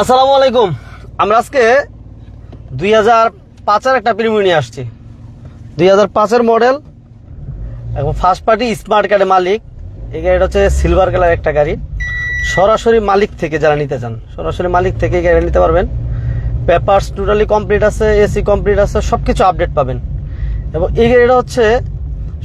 আসসালামু আলাইকুম। আমরা আজকে দুই হাজার পাঁচের একটা প্রিমিয়াম নিয়ে আসছি। দুই হাজার পাঁচের মডেল এবং ফার্স্ট পার্টি স্মার্ট কার্ডের মালিক। এই গাড়িটা হচ্ছে সিলভার কালার একটা গাড়ি। সরাসরি মালিক থেকে যারা নিতে চান, সরাসরি মালিক থেকে এই গাড়ি নিতে পারবেন। পেপার্স টোটালি কমপ্লিট আছে এসি কমপ্লিট আছে সব কিছু আপডেট পাবেন। এবং এই গাড়িটা হচ্ছে,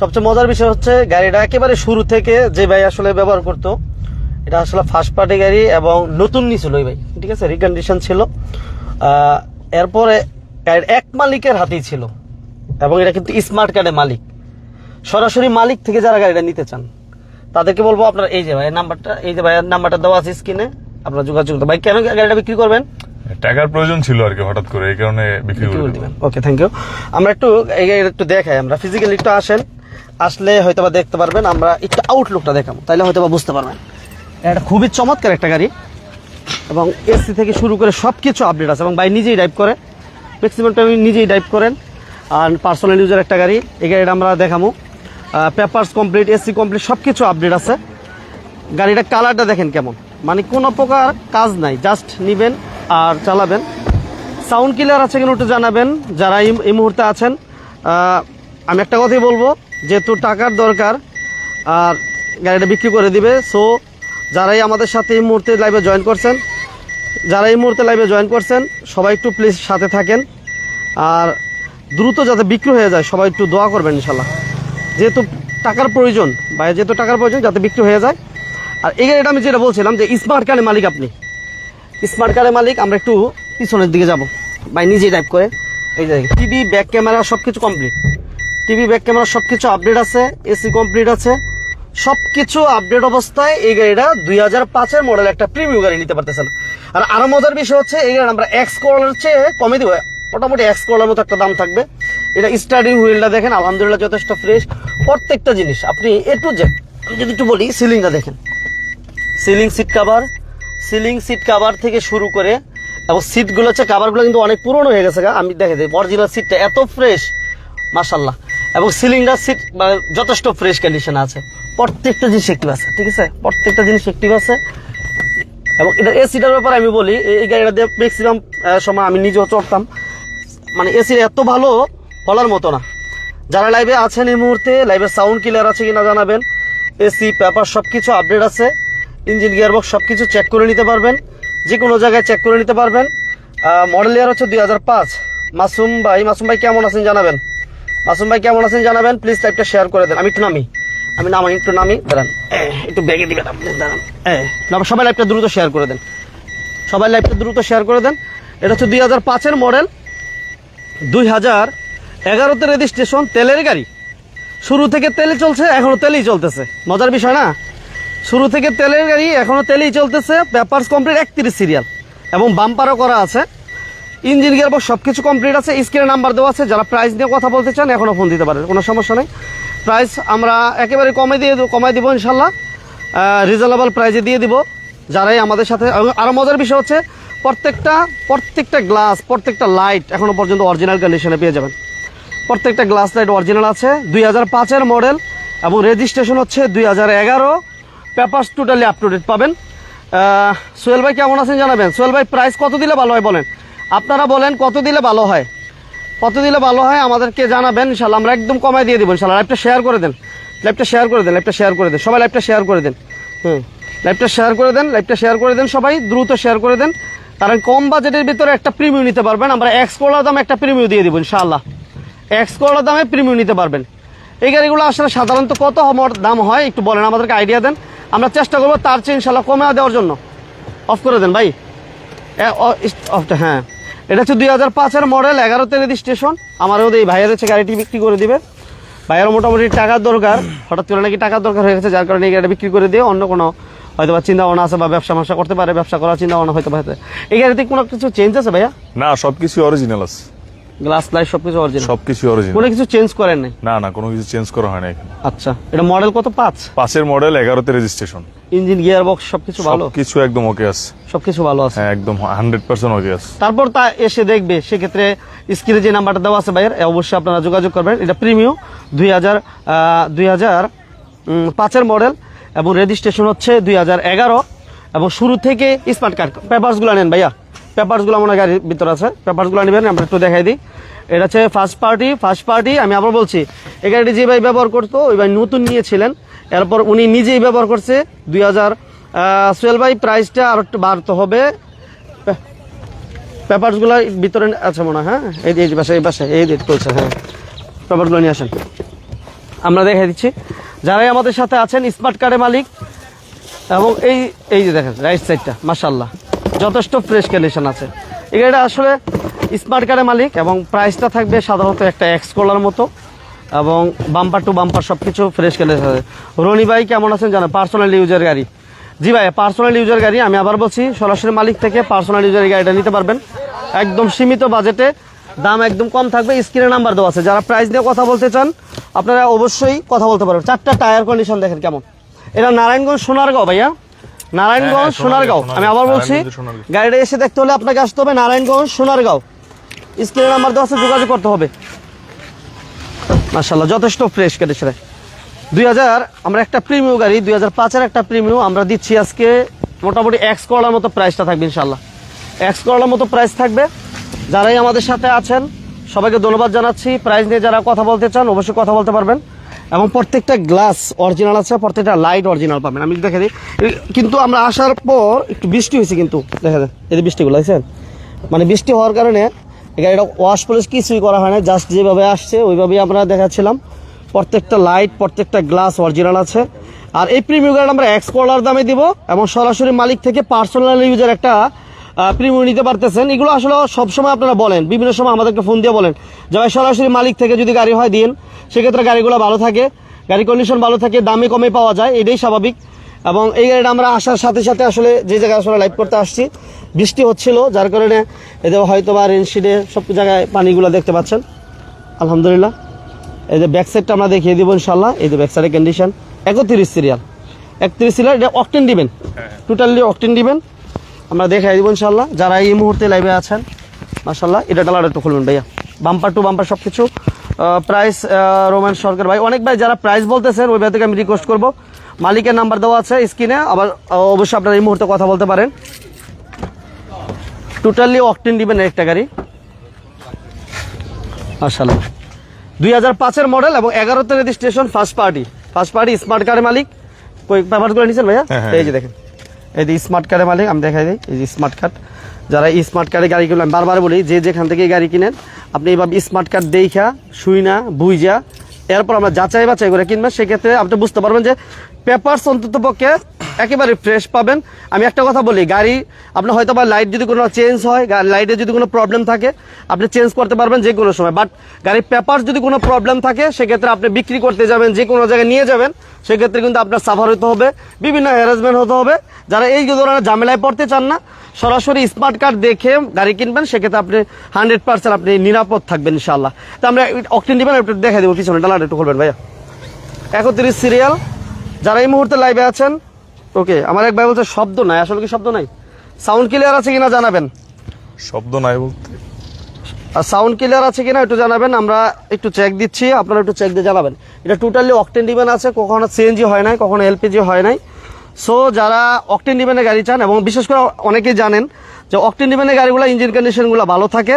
সবচেয়ে মজার বিষয় হচ্ছে, গাড়িটা একেবারে শুরু থেকে যে ভাই আসলে ব্যবহার করতো এটা আসলে ফার্স্ট পার্টি গাড়ি এবং নতুন নিছিল ভাই ঠিক আছে? রিকন্ডিশন ছিল। এরপরে গাড়ির এক মালিকের হাতেই ছিল এবং এটা কিন্তু স্মার্ট কার্ডের মালিক। সরাসরি মালিক থেকে যারা গাড়িটা নিতে চান তাদেরকে বলব আপনার এই যে ভাইয়ের নাম্বারটা এই যে ভাইয়ের নাম্বারটা দেওয়া আছে স্ক্রিনে আপনারা যোগাযোগ করতে ভাই কেন গাড়িটা বিক্রি করবেন? টাকার প্রয়োজন ছিল আর কি হঠাৎ করে এই কারণে বিক্রি করে দিলাম। ওকে থ্যাংক ইউ আমরা একটু একটু দেখাই আমরা। ফিজিক্যালি একটু আসেন আসলে হয়তো বা দেখতে পারবেন আমরা একটু আউটলুকটা দেখাবো তাহলে হয়তোবা বুঝতে পারবেন। এটা খুবই চমৎকার একটা গাড়ি। এবং এসি থেকে শুরু করে সব কিছু আপডেট আছে এবং বাই নিজেই ড্রাইভ করে। ম্যাক্সিমাম টাইম নিজেই ড্রাইভ করেন। আর পার্সোনাল ইউজার একটা গাড়ি, এই গাড়িটা আমরা দেখাবো পেপার্স কমপ্লিট এসি কমপ্লিট সব কিছু আপডেট আছে। গাড়িটা কালারটা দেখেন কেমন। মানে কোনো প্রকার কাজ নাই জাস্ট নিবেন আর চালাবেন। সাউন্ড ক্লিয়ার আছে কিনা একটু জানাবেন, যারা এই মুহূর্তে আছেন। আমি একটা কথাই বলব, যেহেতু টাকার দরকার, আর গাড়িটা বিক্রি করে দিবে সো যারাই আমাদের সাথে এই মুহূর্তে লাইভে জয়েন করছেন যারা এই মুহূর্তে লাইভে জয়েন করছেন, সবাই একটু প্লিজ সাথে থাকেন। আর দ্রুত যাতে বিক্রি হয়ে যায়, সবাই একটু দোয়া করবেন ইনশাল্লাহ যেহেতু টাকার প্রয়োজন বা যেহেতু টাকার প্রয়োজন, যাতে বিক্রি হয়ে যায়। আর এই গাড়িটা আমি যেটা বলছিলাম যে স্মার্ট কার্ডের মালিক আপনি। স্মার্ট কার্ডের মালিক, আমরা একটু পিছনের দিকে যাব। ভাই, নিজেই টাইপ করে। এই যে টিভি ব্যাক ক্যামেরা সব কিছু কমপ্লিট টিভি ব্যাক ক্যামেরা সব কিছু আপডেট আছে এসি কমপ্লিট আছে। সব কিছু আপডেট অবস্থায় এই গাড়িটা দুই হাজার পাঁচের মডেল একটা প্রিমিয়াম গাড়ি নিতে পারতেছেন। আর আরও মজার বিষয় হচ্ছে, এই গাড়ি আমরা এক্স করলার চেয়ে কমে দিব। মোটামুটি এক্স করলার মতো একটা দাম থাকবে। এটা স্টার্টিং হুইলটা দেখেন, আলহামদুলিল্লাহ যথেষ্ট ফ্রেশ প্রত্যেকটা জিনিস, আপনি এ টু আমি যদি একটু বলি সিলিংটা দেখেন। Ceiling seat cover ceiling seat cover থেকে শুরু করে, এবং সিটগুলো হচ্ছে কাভারগুলো কিন্তু অনেক পুরনো হয়ে গেছে। আমি দেখে দিই অরিজিনাল সিটটা এত ফ্রেশ মাশাল্লাহ এবং সিলিংটার সিট মানে যথেষ্ট ফ্রেশ কন্ডিশন আছে। প্রত্যেকটা জিনিস অ্যাক্টিভ আছে, ঠিক আছে? প্রত্যেকটা জিনিস অ্যাক্টিভ আছে। এবং এটা এসিটার ব্যাপারে আমি বলি, এই- গাড়িটা দিয়ে ম্যাক্সিমাম সময় আমি নিজেও চড়তাম। মানে এসি এত ভালো বলার মতো না। যারা লাইভে আছেন এই মুহূর্তে লাইভের সাউন্ড ক্লিয়ার আছে কিনা জানাবেন। এসি পেপার সব কিছু আপডেট আছে। ইঞ্জিন গিয়ারবক্স সবকিছু চেক করে নিতে পারবেন। যে কোনো জায়গায় চেক করে নিতে পারবেন। মডেল ইয়ার হচ্ছে দুই হাজার পাঁচ। মাসুম ভাই মাসুম ভাই কেমন আছেন জানাবেন? মাসুম ভাই কেমন আছেন জানাবেন? প্লিজ টাইপটা শেয়ার করে দেন। আমি একটু নামি। আমি নামাই একটু নামি দাঁড়ান। একটু ব্যাগে দিবেন আপনি, দাঁড়ান। সবাই লাইভটা দ্রুত শেয়ার করে দেন। সবাই লাইভটা দ্রুত শেয়ার করে দেন। এটা হচ্ছে দুই হাজার পাঁচের মডেল দুই হাজার এগারোতে রেজিস্ট্রেশন তেলের গাড়ি। শুরু থেকে তেলে চলছে, এখনও তেলেই চলতেছে। মজার বিষয় না? শুরু থেকে তেলের গাড়ি, এখনও তেলেই চলতেছে। পেপারস কমপ্লিট একত্রিশ সিরিয়াল এবং বাম্পারও করা আছে। ইঞ্জিন গিয়ার সব কিছু কমপ্লিট আছে। স্ক্রিনে নাম্বার দেওয়া আছে। যারা প্রাইস নিয়ে কথা বলতে চান এখনও ফোন দিতে পারেন। কোনো সমস্যা নেই। প্রাইস আমরা একেবারে কমে দিয়ে কমাই দিব ইনশাল্লাহ। রিজনেবল প্রাইজে দিয়ে দিব। যারাই আমাদের সাথে আরও মজার বিষয় হচ্ছে, প্রত্যেকটা প্রত্যেকটা গ্লাস প্রত্যেকটা লাইট এখনও পর্যন্ত অরিজিনাল কন্ডিশনে পেয়ে যাবেন। প্রত্যেকটা গ্লাস লাইট অরিজিনাল আছে, দুই হাজার পাঁচের মডেল এবং রেজিস্ট্রেশন হচ্ছে দুই হাজার এগারো। Papers totally up to date পাবেন। সোহেল ভাই কেমন আছেন জানাবেন? সোহেল ভাই প্রাইস কত দিলে ভালো হয় বলেন? আপনারা বলেন কত দিলে ভালো হয়? কত দিলে ভালো হয়, আমাদেরকে জানাবেন ইনশাল্লাহ আমরা একদম কমাই দিয়ে দেবো ইনশাল্লাহ লাইভটা শেয়ার করে দেন লাইভটা শেয়ার করে দেন লাইভটা শেয়ার করে দেন, সবাই লাইভটা শেয়ার করে দেন। হুম লাইভটা শেয়ার করে দেন লাইভটা শেয়ার করে দেন সবাই, দ্রুত শেয়ার করে দেন। কারণ কম বাজেটের ভিতরে একটা প্রিমিয়াম নিতে পারবেন, আমরা এক্স কোলার দামে একটা প্রিমিয়াম দিয়ে দিব, ইনশাআল্লাহ। এক্স কোলার দামে প্রিমিয়াম নিতে পারবেন। এই গাড়িগুলো আসলে সাধারণত কত দাম হয়, একটু বলেন, আমাদেরকে আইডিয়া দেন। আমরা চেষ্টা করব তার চেয়ে ইনশাল্লাহ কমে দেওয়ার জন্য। অফ করে দেন, ভাই। অফটা হ্যাঁ। এটা হচ্ছে দুই হাজার পাঁচের মডেল, এগারোতে রেজিস্ট্রেশন। আমার ওদের এই ভাইয়ের হচ্ছে গাড়িটি বিক্রি করে দিবে। ভাইয়ের মোটামুটি টাকার দরকার, হঠাৎ করে নাকি টাকার দরকার হয়ে গেছে, যার কারণে এই গাড়িটা বিক্রি করে দিয়ে অন্য কোনো হয়তো বা চিন্তা ভাবনা আছে বা ব্যবসা ব্যবসা করতে পারে, ব্যবসা করার চিন্তা ভাবনা হয়তো। পারে এই গাড়িতে কোনো কিছু চেঞ্জ আছে ভাইয়া? না সব সবকিছু অরিজিনাল আছে। গ্লাস লাইট সবকিছু অরিজিনাল সবকিছু অরিজিনাল কোনো কিছু চেঞ্জ করেন নাই? না না কোনো কিছু চেঞ্জ করা হয় না এখানে। আচ্ছা এটা মডেল কত? পাঁচ? পাঁচের মডেল এগারোতে রেজিস্ট্রেশন ইঞ্জিন গিয়ার বক্স সবকিছু ভালো? সবকিছু একদম ওকে আছে। সবকিছু ভালো আছে? হ্যাঁ একদম হান্ড্রেড পার্সেন্ট ওকে আছে। তারপর তা এসে দেখবে সেক্ষেত্রে স্ক্রিনে যে নাম্বারটা দেওয়া আছে ভাইয়ের অবশ্যই আপনারা যোগাযোগ করবেন। এটা প্রিমিয়াম দুই হাজার দুই হাজার পাঁচের মডেল এবং রেজিস্ট্রেশন হচ্ছে দুই হাজার এগারো। এবং শুরু থেকে স্মার্ট কার্ড পেপারসগুলো নেন ভাইয়া। পেপারসগুলো আমার গাড়ির ভিতর আছে। পেপারসগুলো নেবেন আমরা একটু দেখাই দিই। এটা হচ্ছে ফার্স্ট পার্টি ফার্স্ট পার্টি আমি আবার বলছি, এই গাড়িটি যে ভাই ব্যবহার করতো, ওই ভাই নতুন নিয়েছিলেন। এরপর উনি নিজেই ব্যবহার করছে। দুই হাজার সোহেল ভাই প্রাইসটা আর একটু বাড়তে হবে। পেপারসগুলো ভিতরে আছে মনে হয় এই এই পাশে এই পাশে, এই যে চলছে হ্যাঁ। পেপারসগুলো নিয়ে আসেন। আমরা দেখাই দিচ্ছি। যারাই আমাদের সাথে আছেন স্মার্ট কার্ডের মালিক, এবং এই এই যে দেখেন রাইট সাইডটা মাশাল্লাহ যথেষ্ট ফ্রেশ কন্ডিশন আছে। এই গাড়িটা আসলে স্মার্ট কার্ডের মালিক এবং প্রাইসটা থাকবে সাধারণত একটা এক্স কোলার মতো এবং বাম্পার টু বাম্পার সব কিছু ফ্রেশ কন্ডিশন আছে। রনি ভাই, কেমন আছেন জানো পার্সোনাল ইউজার গাড়ি। জি ভাই পার্সোনাল ইউজার গাড়ি, আমি আবার বলছি, সরাসরি মালিক থেকে পার্সোনাল ইউজার গাড়িটা নিতে পারবেন। একদম সীমিত বাজেটে দাম একদম কম থাকবে স্ক্রিনে নাম্বার দেওয়া আছে। যারা প্রাইস নিয়ে কথা বলতে চান, আপনারা অবশ্যই কথা বলতে পারবেন চারটা টায়ার কন্ডিশন দেখেন কেমন। এটা নারায়ণগঞ্জ সোনারগাঁও ভাইয়া। নারায়ণগঞ্জ হ্যাঁ, সোনারগাঁও সোনারগাঁও, আমি আবার বলছি গাড়িটা এসে দেখতে হলে আপনাকে আসতে হবে নারায়ণগঞ্জ সোনারগাঁও। স্ক্রিনে নাম্বার দেওয়া আছে যোগাযোগ করতে হবে। মার্শাল্লাহ যথেষ্ট ফ্রেশ কন্ডিশনে দুই হাজার আমরা একটা প্রিমিয় গাড়ি দুই হাজার পাঁচের একটা প্রিমিয় আমরা দিচ্ছি আজকে। মোটামুটি এক্স করলার মতো প্রাইসটা থাকবে ইনশাল্লাহ এক্স করলার মতো প্রাইস থাকবে। যারাই আমাদের সাথে আছেন সবাইকে ধন্যবাদ জানাচ্ছি। প্রাইস নিয়ে যারা কথা বলতে চান অবশ্যই কথা বলতে পারবেন। এবং প্রত্যেকটা গ্লাস অরিজিনাল আছে, প্রত্যেকটা লাইট অরিজিনাল পাবেন। আমি দেখে দিই কিন্তু আমরা আসার পর একটু বৃষ্টি হয়েছে কিন্তু। দেখা যায় এই বৃষ্টিগুলো, দেখছেন? মানে বৃষ্টি হওয়ার কারণে গাড়িটা ওয়াশ পলিশ কিছুই করা হয় না জাস্ট যেভাবে আসছে, ওইভাবেই আমরা দেখাচ্ছিলাম। প্রত্যেকটা লাইট প্রত্যেকটা গ্লাস অরিজিনাল আছে। আর এই প্রিমিয়াম গাড়ি আমরা এক্স দামে দিব এবং সরাসরি মালিক থেকে পার্সোনাল ইউজের একটা প্রিমিয়াম নিতে পারতেছেন। এগুলো আসলে সবসময় আপনারা বলেন বিভিন্ন সময় আমাদেরকে ফোন দিয়ে বলেন। যে ভাই সরাসরি মালিক থেকে যদি গাড়ি হয় দিন সেক্ষেত্রে গাড়িগুলো ভালো থাকে গাড়ি কন্ডিশন ভালো থাকে দামে কমে পাওয়া যায় এটাই স্বাভাবিক। এবং এই গাড়িটা আমরা আসার সাথে সাথে আসলে যে জায়গায় আসলে লাইভ করতে আসছি বৃষ্টি হচ্ছিল যার কারণে এদের হয়তো বা রেনশিডে সব জায়গায় পানিগুলো দেখতে পাচ্ছেন। আলহামদুলিল্লাহ। এই যে ব্যাক সাইডটা আমরা দেখিয়ে দিব ইনশাল্লাহ এই যে ব্যাক সাইডের কন্ডিশন একত্রিশ সিরিয়াল একত্রিশ সিরিয়াল এটা অকটেন দিবেন। টোটালি অকটেন দিবেন। আমরা দেখাই দিব ইনশাল্লাহ যারা এই মুহূর্তে লাইভে আছেন মাশাল্লাহ এটা ডালার একটু খুলবেন ভাইয়া। বাম্পার টু বাম্পার সব কিছু প্রাইস রোমান সরকার ভাই অনেক ভাই যারা প্রাইস বলতেছেন ওই ভাই থেকে আমি রিকোয়েস্ট করব। মালিকের নাম্বার দেওয়া আছে স্ক্রিনে আবার অবশ্যই আপনারা এই মুহূর্তে কথা বলতে পারেন। টোটালি অকটেন দিবেন একটা গাড়ি। মাশাল্লাহ দুই হাজার পাঁচের মডেল এবং এগারোতে registration first party first party smart কার্ডের মালিক। পেপারগুলো নিয়েছেন ভাইয়া? হ্যাঁ, হ্যাঁ। এই যে দেখেন। এই যে স্মার্ট কার্ডের মালিক, আমি দেখাই দিই, এই যে স্মার্ট কার্ড যারা স্মার্ট কার্ডের গাড়ি কিনবেন বারবার বলি, যে যেখান থেকে গাড়ি কিনেন, আপনি এইভাবে স্মার্ট কার্ড দেখা শুই না বুঝা এরপর আমরা যাচাই বাছাই করে কিনবেন। সেক্ষেত্রে আপনি বুঝতে পারবেন যে পেপারস অন্তত পক্ষে একেবারে ফ্রেশ পাবেন। আমি একটা কথা বলি, গাড়ি, আপনার হয়তো বা লাইট যদি কোনো চেঞ্জ হয় লাইটে যদি কোনো প্রবলেম থাকে, আপনি চেঞ্জ করতে পারবেন যে কোনো সময়। বাট গাড়ির পেপার যদি কোনো প্রবলেম থাকে, সেক্ষেত্রে আপনি বিক্রি করতে যাবেন, যে কোনো জায়গায় নিয়ে যাবেন, সেক্ষেত্রে কিন্তু আপনার সাফার হতে হবে, বিভিন্ন হ্যারাসমেন্ট হতে হবে। যারা এই ধরনের ঝামেলায় পড়তে চান না, সরাসরি স্মার্ট কার্ড দেখে গাড়ি কিনবেন, সেক্ষেত্রে আপনি হান্ড্রেড পার্সেন্ট আপনি নিরাপদ থাকবেন ইনশাল্লাহ তো আমরা অকটিন দিবেন, একটু দেখা দেবো, পিছনে ডালার একটু করবেন ভাইয়া। একত্রিশ সিরিয়াল যারা এই মুহূর্তে লাইভে আছেন ওকে আমার এক ভাই বলছে শব্দ নাই আসলে কি শব্দ নাই? সাউন্ড ক্লিয়ার আছে কিনা জানাবেন? শব্দ নাই বলতে। আর সাউন্ড ক্লিয়ার আছে কিনা একটু জানাবেন আমরা একটু চেক দিচ্ছি আপনারা একটু চেক দিয়ে জানাবেন। এটা টোটালি অকটেন ডিবেন আছে কখনো সিএনজি হয় নাই কখনো এলপিজি হয় নাই। সো যারা অকটেন ডিবেনের গাড়ি চান এবং বিশেষ করে অনেকেই জানেন যে অকটেন ডিবেনের গাড়িগুলো ইঞ্জিন কন্ডিশনগুলো ভালো থাকে।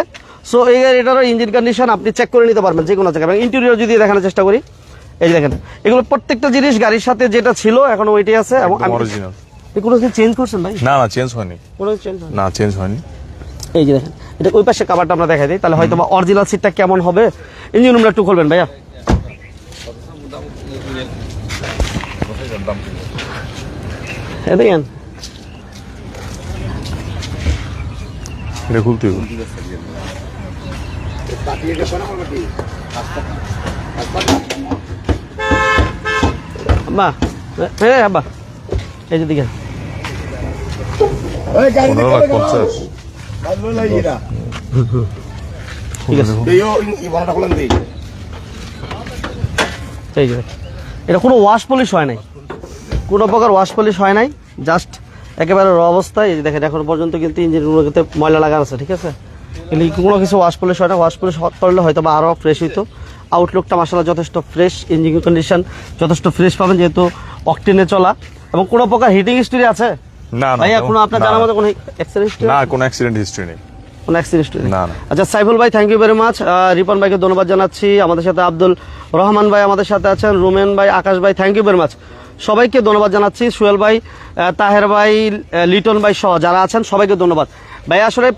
সো এই গাড়িটারও ইঞ্জিন কন্ডিশন আপনি চেক করে নিতে পারবেন যে কোনো জায়গায়। এবং ইন্টেরিয়র যদি দেখানোর চেষ্টা করি। এই যে দেখেন এগুলো প্রত্যেকটা জিনিস গাড়ির সাথে যেটা ছিল এখনও ওইটাই আছে এবং অরিজিনাল এগুলো চেঞ্জ করছেন ভাই? না না চেঞ্জ হয়নি। কোনো চেঞ্জ না চেঞ্জ হয়নি। এই যে দেখেন এটা ওই পাশে কাভারটা আমরা দেখাই দিই তাহলে হয়তো বা অরিজিনাল সিটটা কেমন হবে? ইঞ্জিন রুমটা একটু খুলবেন ভাইয়া। দেখেন। এটা খুলতে হবে। আব্বা হ্যাঁ আব্বা এই যে দেখেন পনেরো লাখ পঞ্চাশ। ঠিক আছে। এই যে। এটা কোনো ওয়াশ পলিশ হয় নাই। কোনো প্রকার ওয়াশ পলিশ হয় নাই জাস্ট একেবারে র অবস্থায়। এই যে দেখেন এখন পর্যন্ত কিন্তু ইঞ্জিন রুমগুলোতে ময়লা লাগানো আছে ঠিক আছে? কিন্তু কোনো কিছু ওয়াশ পলিশ হয় না। ওয়াশ পলিশ করলে হয়তো বা আরও ফ্রেশ হইতো। আউটলুকটা মাসালা যথেষ্ট ফ্রেশ ইঞ্জিন কন্ডিশন যথেষ্ট ফ্রেশ পাবেন যেহেতু অকটেনে চলা। এবং কোনো প্রকার হিটিং হিস্ট্রি আছে? না, না, ভাইয়া কোনো আপনার জানার মতো কোনো অ্যাক্সিডেন্ট না কোনো অ্যাক্সিডেন্ট হিস্ট্রি নেই। কোনো অ্যাক্সিডেন্ট না, না। আচ্ছা সাইফুল ভাই thank you very much Ripon ভাইকে ধন্যবাদ জানাচ্ছি। আমাদের সাথে আব্দুল রহমান ভাই আমাদের সাথে আছেন। রুমেন ভাই আকাশ ভাই থ্যাংক ইউ ভেরি মাচ সবাইকে ধন্যবাদ জানাচ্ছি সুয়েল ভাই তাহের ভাই লিটন ভাই সহ যারা আছেন সবাইকে ধন্যবাদ। ভাই আসলে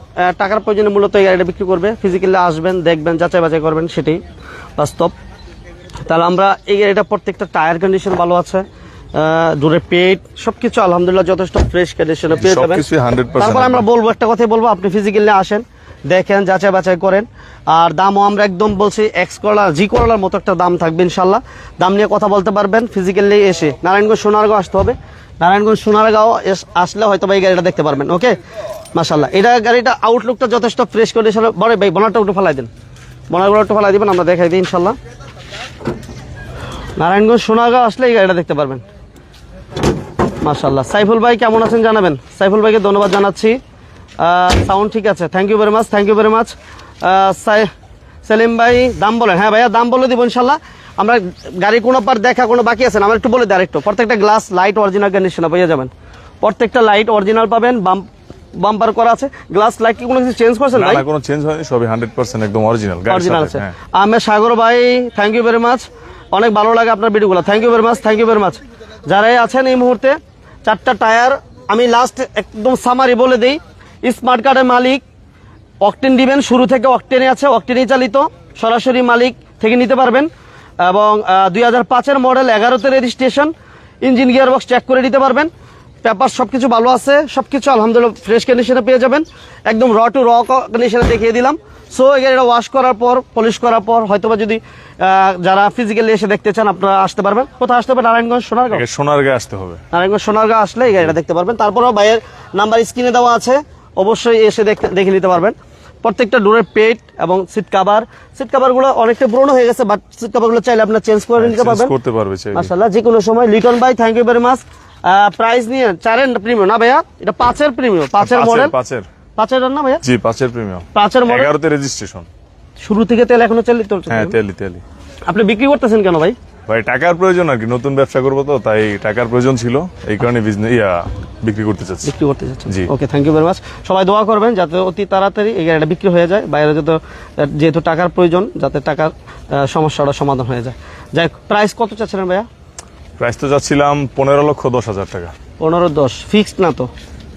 টাকার প্রয়োজনে মূলত এই গাড়িটা বিক্রি করবে। ফিজিক্যালি আসবেন দেখবেন যাচাই বাছাই করবেন সেটাই বাস্তব। তাহলে আমরা এই গাড়িটা প্রত্যেকটা টায়ার কন্ডিশন ভালো আছে দূরে পেট সবকিছু আলহামদুলিল্লাহ যথেষ্ট ফ্রেশ কন্ডিশনে পেয়ে যাবেন। সবকিছুই 100% তারপর আমরা বলব একটা কথাই বলব আপনি ফিজিক্যালি আসেন দেখেন, যাচাই বাছাই করেন। আর দামও আমরা একদম বলছি এক্স করলার জি করলার মতো একটা দাম থাকবে ইনশাল্লাহ। দাম নিয়ে কথা বলতে পারবেন ফিজিক্যালি এসে। নারায়ণগঞ্জ সোনারগাঁও আসতে হবে। নারায়ণগঞ্জ সোনারগাঁও আসলে হয়তো এই গাড়িটা দেখতে পারবেন ওকে মাশাল্লাহ এটা গাড়িটা আউটলুকটা যথেষ্ট ফ্রেশ কন্ডিশনে বড় ভাই, বনারটা একটু ফেলাই দেন। বনারগুলো একটু ফেলাই দিবেন, আমরা দেখাই দিই ইনশাল্লাহ। নারায়ণগঞ্জ সোনারগাঁও আসলে এই গাড়িটা দেখতে পারবেন। মাশাল্লাহ সাইফুল ভাই, কেমন আছেন জানাবেন? সাইফুল ভাইকে ধন্যবাদ জানাচ্ছি। সাউন্ড ঠিক আছে। Thank you very much thank you very much Selim ভাই দাম বলেন। হ্যাঁ ভাইয়া দাম বলে দিব ইনশাল্লাহ। আমরা গাড়ি কোনো পার দেখা কোনো বাকি আছে না? আমরা একটু বলে দেয় একটু প্রত্যেকটা গ্লাস লাইট অরিজিনাল কন্ডিশনে পেয়ে যাবেন। প্রত্যেকটা লাইট অরিজিনাল পাবেন বাম বাম্পার করা আছে। গ্লাস লাইট কি কোনো কিছু চেঞ্জ করছেন না কোনো চেঞ্জ হয়নি সবই হান্ড্রেড পার্সেন্ট একদম অরিজিনাল অরিজিনাল আছে। আহমেদ সাগর ভাই থ্যাংক ইউ ভেরি মাচ অনেক ভালো লাগে আপনার ভিডিওগুলো। Thank you very much thank you very much যারাই আছেন এই মুহূর্তে চারটা টায়ার আমি লাস্ট একদম সামারি বলে দিই। স্মার্ট কার্ডের মালিক অকটেন দিবেন শুরু থেকে অকটেনে আছে অকটেনেই চালিত সরাসরি মালিক থেকে নিতে পারবেন। এবং দুই হাজার পাঁচের মডেল এগারোতে registration engine gear box check করে নিতে পারবেন। পেপার সব কিছু ভালো আছে সব কিছু আলহামদুলিল্লাহ ফ্রেশ কন্ডিশনে পেয়ে যাবেন। একদম র টু র কন্ডিশনে দেখিয়ে দিলাম। সো এটা ওয়াশ করার পর পলিশ করার পর হয়তোবা যদি যারা ফিজিক্যালি এসে দেখতে চান আপনারা আসতে পারবেন। কোথায় আসতে পারবেন নারায়ণগঞ্জ সোনারগাঁও? সোনার গায়ে আসতে হবে। নারায়ণগঞ্জ সোনারগাঁও আসলে এই গাড়িটা দেখতে পারবেন। তারপরেও ভাইয়ের নাম্বার স্ক্রিনে দেওয়া আছে। অবশ্যই এসে দেখে নিতে পারবেন। প্রত্যেকটা ডোরের পেট এবং সিট কাভার। সিট কাভারগুলো অনেকটা পুরনো হয়ে গেছে বাট সিট কাভারগুলো চাইলে আপনার চেঞ্জ করে নিতে Change পারবেন। করতে পারবে। মাশাআল্লাহ যে কোনো সময়। লিটন ভাই thank you very much price নিয়ে চারের প্রিমিয়াম না ভাইয়া? এটা পাঁচের প্রিমিয়াম পাঁচের মডেল পাঁচের। পাঁচের না ভাইয়া? জি পাঁচের প্রিমিয়াম পাঁচের মডেল এগারোতে রেজিস্ট্রেশন শুরু থেকে তেল এখনও চালিত চলছে হ্যাঁ তেলি তেলি আপনি বিক্রি করতেছেন কেন ভাই? ভাই টাকার প্রয়োজন আর কি। নতুন ব্যবসা করব তো তাই টাকার প্রয়োজন ছিল। এই কারণে বিজনেস ইয়া বিক্রি করতে চাচ্ছি। বিক্রি করতে চাচ্ছেন? জি। Okay thank you very much সবাই দোয়া করবেন যাতে অতি তাড়াতাড়ি এই গাড়িটা বিক্রি হয়ে যায়। বাইরে যত যেহেতু টাকার প্রয়োজন যাতে টাকার সমস্যাটা সমাধান হয়ে যায়। যাই প্রাইস কত চাচ্ছিলেন ভাইয়া? প্রাইস তো চাচ্ছিলাম পনেরো লক্ষ দশ হাজার টাকা। পনেরো দশ ফিক্সড না তো?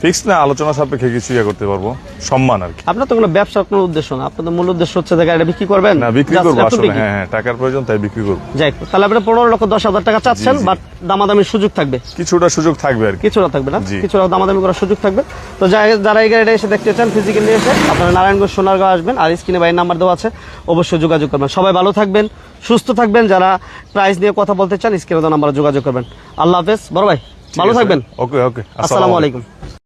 ফিক্স না আলোচনা সাপেক্ষে কিছু ইয়া করতে পারব। সম্মান আর কি। আপনার তো কোনো ব্যবসার কোনো উদ্দেশ্য না মূল উদ্দেশ্য হচ্ছে যে গাড়িটা বিক্রি করবেন? না বিক্রি করব আসলে হ্যাঁ হ্যাঁ টাকার প্রয়োজন তাই বিক্রি করব। যাই হোক, তাহলে আপনি পনেরো লক্ষ দশ হাজার টাকা চাচ্ছেন। বাট দামাদামির সুযোগ থাকবে। কিছুটা সুযোগ থাকবে আর কি। কিছুটা থাকবে না? কিছুটা দামাদামি করার সুযোগ থাকবে। তো যারা এই গাড়িটা এসে দেখতে চান ফিজিক্যালি এসে আপনারা নারায়ণগঞ্জ সোনারগাঁও আসবেন আর স্ক্রিনে বাইরের নাম্বার দেওয়া আছে অবশ্যই যোগাযোগ করবেন। সবাই ভালো থাকবেন সুস্থ থাকবেন যারা প্রাইস নিয়ে কথা বলতে চান স্ক্রিনে দেওয়া নাম্বারে যোগাযোগ করবেন। আল্লাহ হাফেজ বড় ভাই ভালো থাকবেন। ওকে ওকে আসসালামু আলাইকুম।